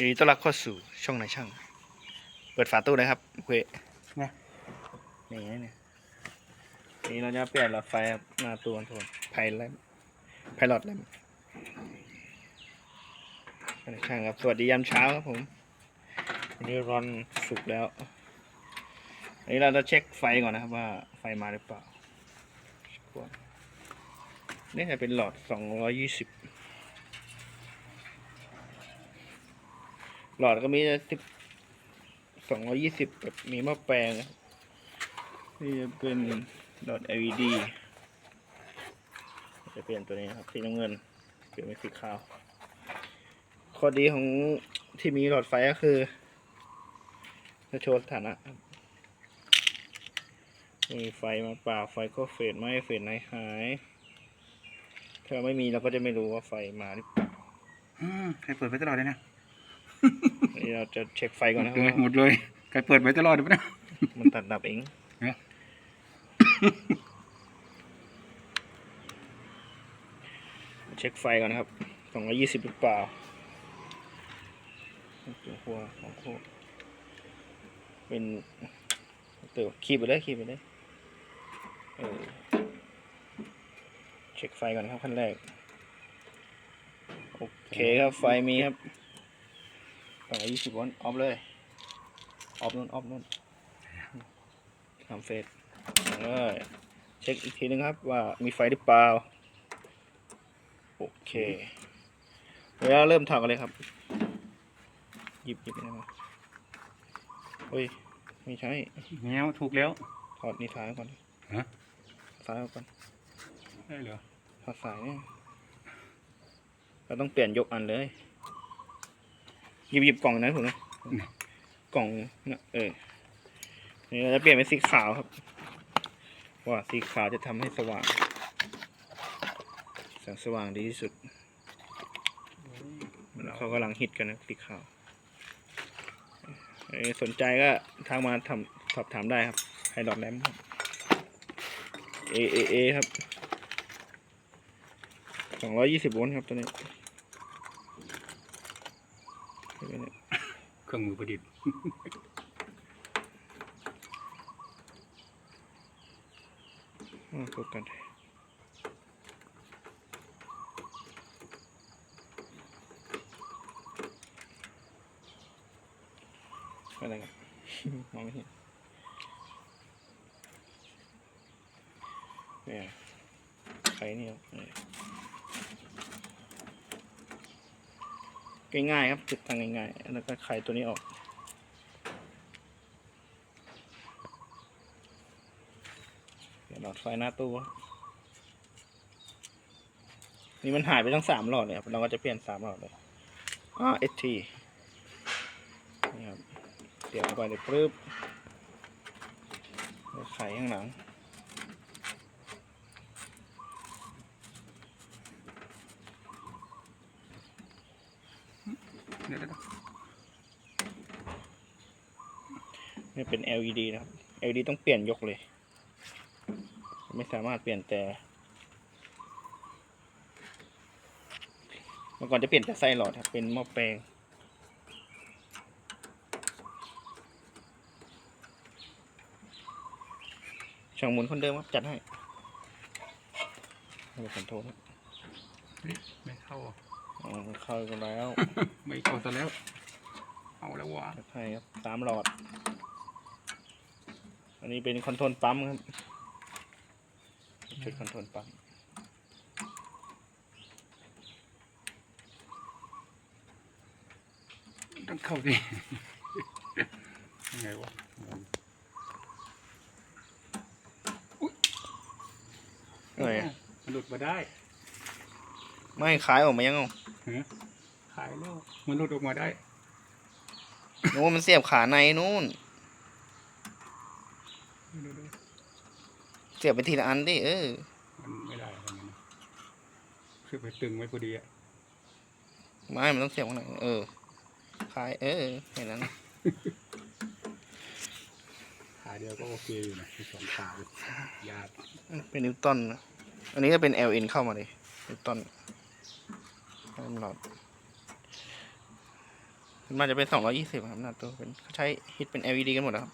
ยินดีต้อนรับเข้าสู่ช่องนายช่าง เปิดฝาตู้เลยครับเว้ยไงนี่ไงเนี่ยนี่เราจะเปลี่ยนหลอดไฟครับหน้าตู้คอนโทรลไพแลมไพลอตแลมนายช่างครับ สวัสดียามเช้าครับผมวันนี้ร้อนสุกร์แล้วอันนี้เราจะเช็คไฟก่อนนะครับว่าไฟมาหรือเปล่าเช็คก่อนนี่จะเป็นหลอดสองร้อยยี่สิบ หลอดก็มีสิบสองร้อยี่สิบแบบมีหม้อแปลง นี่จะเป็นหลอด LED จะเปลี่ยนตัวนี้ครับสีน้ำเงิน เปลี่ยนเป็นสีขาว ข้อดีของที่มีหลอดไฟก็คือ จะโชว์สถานะมีไฟมาเปล่าไฟก็เฟดไหมเฟดไหนหาย ถ้าไม่มีเราก็จะไม่รู้ว่าไฟมาหรือเปล่าอืมใครเปิดไว้ตลอดเลยนะ นนี้เราจะเช็คไฟก่อนนะคเลรับยว่าหมดเลยใครเปิดไว้ตลอดเลยปะเนี่ย มันตัดดับเองเอ๊ะเช็คไฟก่อนนะครับสองร้อยี่สิบหรือเปล่าตัวหัวของโคเป็นตัวคีบไปเลยคีบไปเลยเออเช็คไฟก่อนนะครับขั้นแรก โอเคครับไฟมีครับ สองร้อยี่สิบวัตต์ออฟเลย ออฟนู่นออฟนู่นทำเฟสเลยเช็คอีกทีนึงครับว่ามีไฟหรือเปล่า โอเคเวลาเริ่มถอดกันเลยครับ หยิบหยิบได้ไหมเฮ้ย ไม่ใช่แงวถูกแล้ว ถอดนี่ซ้ายก่อนฮะซ้ายก่อน ได้เหรอถอดสายเนี่ยเราต้องเปลี่ยนยกอันเลย หยิบหยิบกล่องนั้นผมนะกล่องนะเออนี่เราจะเปลี่ยนเป็นสีขาวครับว่าสีขาวจะทำให้สว่างแสงสว่างดีที่สุดเขากำลังฮิตกันนะสีขาวสนใจก็ทางมาทำสอบถามได้ครับไฮดอทแลมครับ A A A ครับสองร้อยยี่สิบโวลต์ครับตัวนี้ เครื่องมือประดิษฐ์อ่ากดกันอะไรกันมองไม่เห็นเนี่ยใครเนี่ยเนี่ย ง่ายๆครับติดตั้งง่ายๆแล้วก็ไขตัวนี้ออกเดี๋ยวหลอดไฟหน้าตู้นี่มันหายไปทั้งสามหลอดเลยครับเราก็จะเปลี่ยนสามหลอดเลยอ่าเอทีนี่ครับเดี๋ยวไปเลยปึ๊บแล้วไขข้างหลัง ดี๋ยวเดี๋ยวนี่เป็น LED นะครับ LED ต้องเปลี่ยนยกเลย ไม่สามารถเปลี่ยนแต่เมื่อก่อนจะเปลี่ยนแต่ไส้หลอดครับ เป็นหม้อแปลงช่างหมุนคนเดิมครับจัดให้ให้เป็นคนโทรครับไม่เข้าอะอ๋อ เข้ากันแล้วไม่เข้าซะแล้ว เอาแล้ววะจัดให้ครับสามหลอด อันนี้เป็นคอนโทรลปั๊มครับชุดคอนโทรลปั๊มต้องเข้าสิยังไงวะเอ้ยมันหลุดมาได้ ไม่ขายออกมายังเอาฮะขายแล้วมันหลุดออกมาได้โน้นมันเสียบขาในนู่นเดี๋ยวเสียบไปทีละอันดิเออๆมันไม่ได้ทำไงนะคือไปตึงไว้พอดีอะไม่มันต้องเสียบข้างในเออ ขาย เออแค่นั้นขาเดียวก็โอเคอยู่นะมีสองขาเลยยาดเป็นนิวตันนะอันนี้ก็เป็น LN เข้ามาเลยนิวตัน ให้มันหลอดมันจะเป็นสองร้อยี่สิบครับหน้าตัวเป็นเขาใช้ฮิตเป็น LED กันหมดแล้วครับ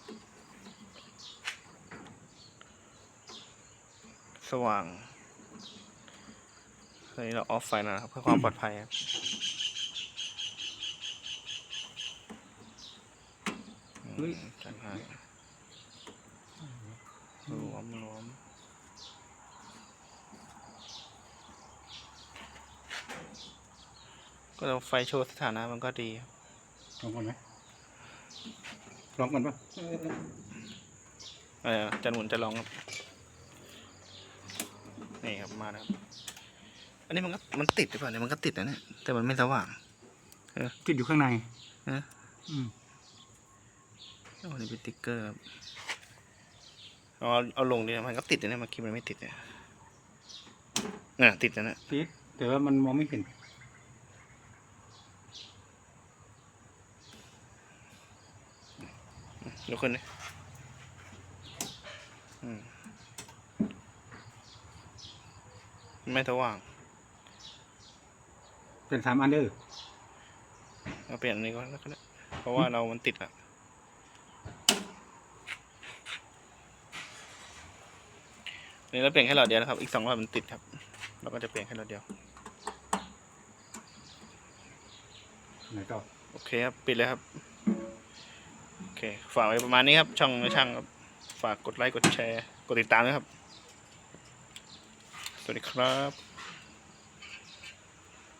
สว่างตอนนี้เราออฟไฟนะครับ เพื่อความปลอดภัยครับอืมจัดให้รวมรวม ก็เราไฟโชว์สถานะมันก็ดีครับลองก่อนไหมลองก่อนปะเออจันหมุนจะลองครับนี่ครับมาแล้วครับอันนี้มันก็มันติดหรือเปล่าเนี่ยมันก็ติดนะเนี่ยแต่มันไม่สว่าง ติดอยู่ข้างในฮะอืมโอ้นี่เป็นติ๊กเกอร์ครับเอาเอาลงดิมันก็ติดนะเนี่ยเมื่อกี้มันไม่ติดเนี่ยน่ะติดนะเนี่ยติดแต่ว่ามันมองไม่เห็น ยกขึ้นดิอืมไม่สว่าง เป็นสามอันเดอร์เอาเปลี่ยนอันนี้ก่อนแล้วก็ได้เพราะว่าเรามันติดอะนี่เราเปลี่ยนแค่หลอดเดียวนะครับ อีกสองหลอดมันติดครับ เราก็จะเปลี่ยนแค่หลอดเดียวไหนต่อโอเคครับ ปิดเลยครับ โอเค ฝากไว้ประมาณนี้ครับ ช่องช่างครับฝากกดไลค์กดแชร์ กดติดตามนะครับ สวัสดีครับ